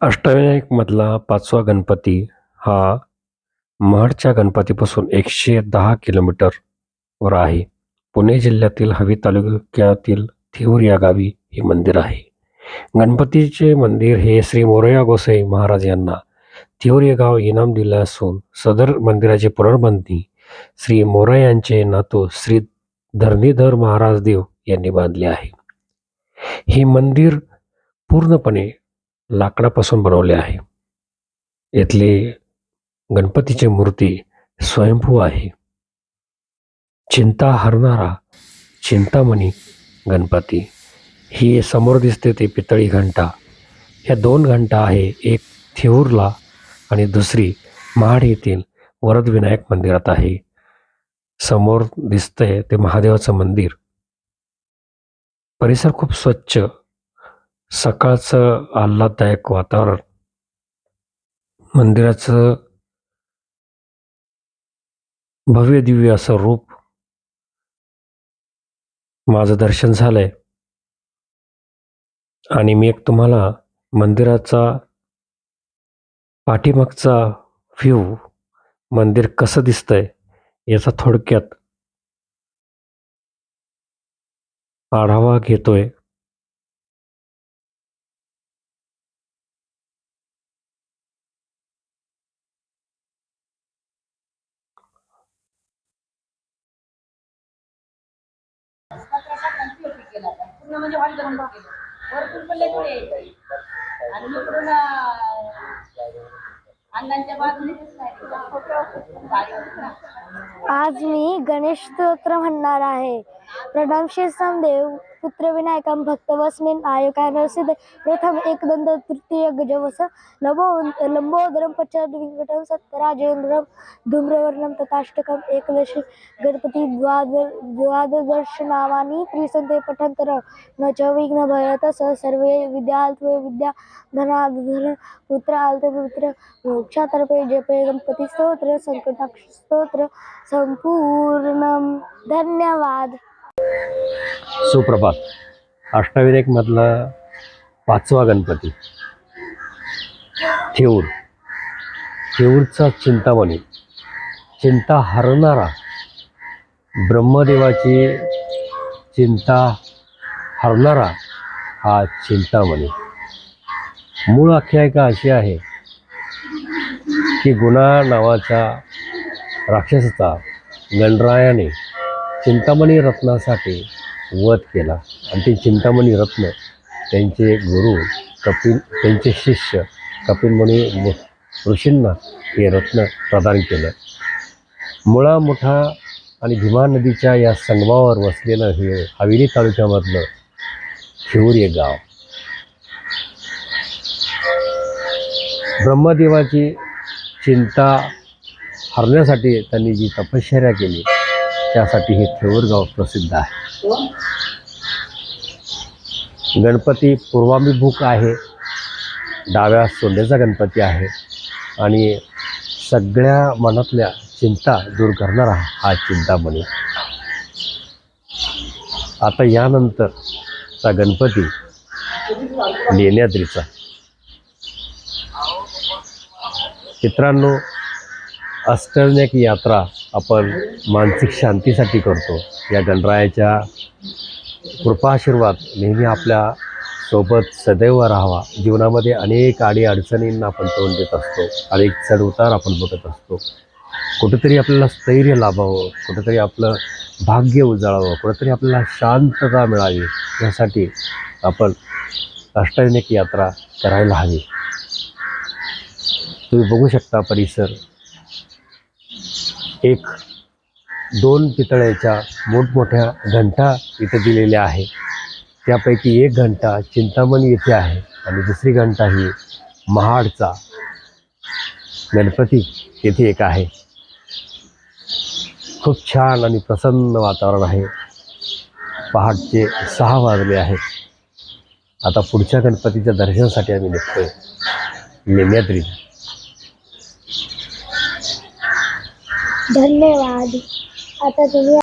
अष्टविनायकमधला पाचवा गणपती हा महाडच्या गणपतीपासून एकशे दहा किलोमीटरवर आहे. पुणे जिल्ह्यातील हवी तालुक्यातील थेऊर या गावी हे मंदिर आहे. गणपतीचे मंदिर हे श्री मोरया गोसाई महाराज यांना थेऊर हे गाव इनाम दिलं असून सदर मंदिराची पुनर्बांधणी श्री मोरयांचे नातू श्री धरणीधर महाराज देव यांनी बांधले आहे. हे मंदिर पूर्णपणे लाकडापासून बनवले आहे. येथले गणपतीची मूर्ती स्वयंभू आहे. चिंता हरणारा चिंतामणी गणपती ही समोर दिसते ते पितळी घंटा ह्या दोन घंटा आहे एक थिऊरला आणि दुसरी महाड येथील वरदविनायक मंदिरात आहे. समोर दिसतंय ते महादेवाचं मंदिर परिसर खूप स्वच्छ सकाळचं आल्हाददायक वातावरण. मंदिराचं भव्य दिव्य असं रूप माझं दर्शन झालंय. आणि मी एक तुम्हाला मंदिराचा पाठीमागचा व्ह्यू मंदिर कसं दिसतंय याचा थोडक्यात आढावा घेतोय. पूर्ण म्हणजे हॉल करून केलं वरतून पण लय पुढे यायचं आणि इकडून बाजूने आज मी गणेश स्तोत्र म्हणणार आहे. प्रणाम श्री समदेव. पुत्र भक्तवस्मिन् भक्त वस्मिन नायकान सिद्ध। प्रथम एकदंत तृतीय गजवस नमो लंबोदरम पश्चात विकटम सत्यराजेंद्रम धूम्रवर्णम तथाष्टकम एकदशी द्वाद द्वादश नामानी त्रिसंते पठंतर न च विघ्न भयत स सर्वे विद्याल्त्वे विद्या धनाधर पुत्र आलते पुत्र मोक्षातर्फे जपे गणपतिस्तोत्र स्तोत्र संकटाक्ष स्तोत्र धन्यवाद। सुप्रभात. अष्टविनायकमधला पाचवा गणपती. थेऊर. थेऊरचा चिंतामणी. चिंता हरणारा. ब्रह्मदेवाची चिंता हरणारा हा चिंतामणी. मूळ आख्यायिका अशी आहे की गुणा नावाचा राक्षसाचा गणरायाने चिंतामणी रत्नासाठी वध केला. आणि ते चिंतामणी रत्न त्यांचे गुरु कपिल त्यांचे शिष्य कपिलमणी ऋषींना हे रत्न प्रदान केलं. मुळा मोठा आणि भीमा नदीच्या या संगमावर वसलेलं हे हवेली तालुक्यामधलं शिवूर गाव. ब्रह्मदेवाची चिंता हरण्यासाठी त्यांनी जी तपश्चर्या केली त्यासाठी हे थेऊरगाव प्रसिद्ध आहे. गणपती पूर्वाभिमुख आहे. डाव्या सोंडेचा गणपती आहे. आणि सगळ्या मनातल्या चिंता दूर करणारा हा चिंतामणी. आता यानंतरचा गणपती लेण्याद्रीचा मित्रांनो अष्टरनेक यात्रा आपण मानसिक शांतीसाठी करतो. या गणरायाच्या कृपाशीर्वाद नेहमी आपल्यासोबत सदैव राहावा. जीवनामध्ये अनेक आडी अडचणींना आपण तोंड देत असतो. अनेक चढउतार आपण बघत असतो. कुठेतरी आपल्याला स्थैर्य लाभावं कुठेतरी आपलं भाग्य उजाळावं कुठेतरी आपल्याला शांतता मिळावी यासाठी आपण अष्टविनायक यात्रा करायला हवी. तुम्ही बघू शकता परिसर एक दोन पितळ्याच्या मोठमोठ्या घंटा इथे दिलेल्या आहे त्यापैकी एक घंटा चिंतामणी येथे आहे आणि दुसरी घंटा ही महाडचा गणपती येथे एक आहे. खूप छान आणि प्रसन्न वातावरण आहे. पहाटचे सहा वाजले आहेत. आता पुढच्या गणपतीच्या दर्शनासाठी आम्ही निघतोय. लेण्याद्री धन्यवाद. आता तुम्ही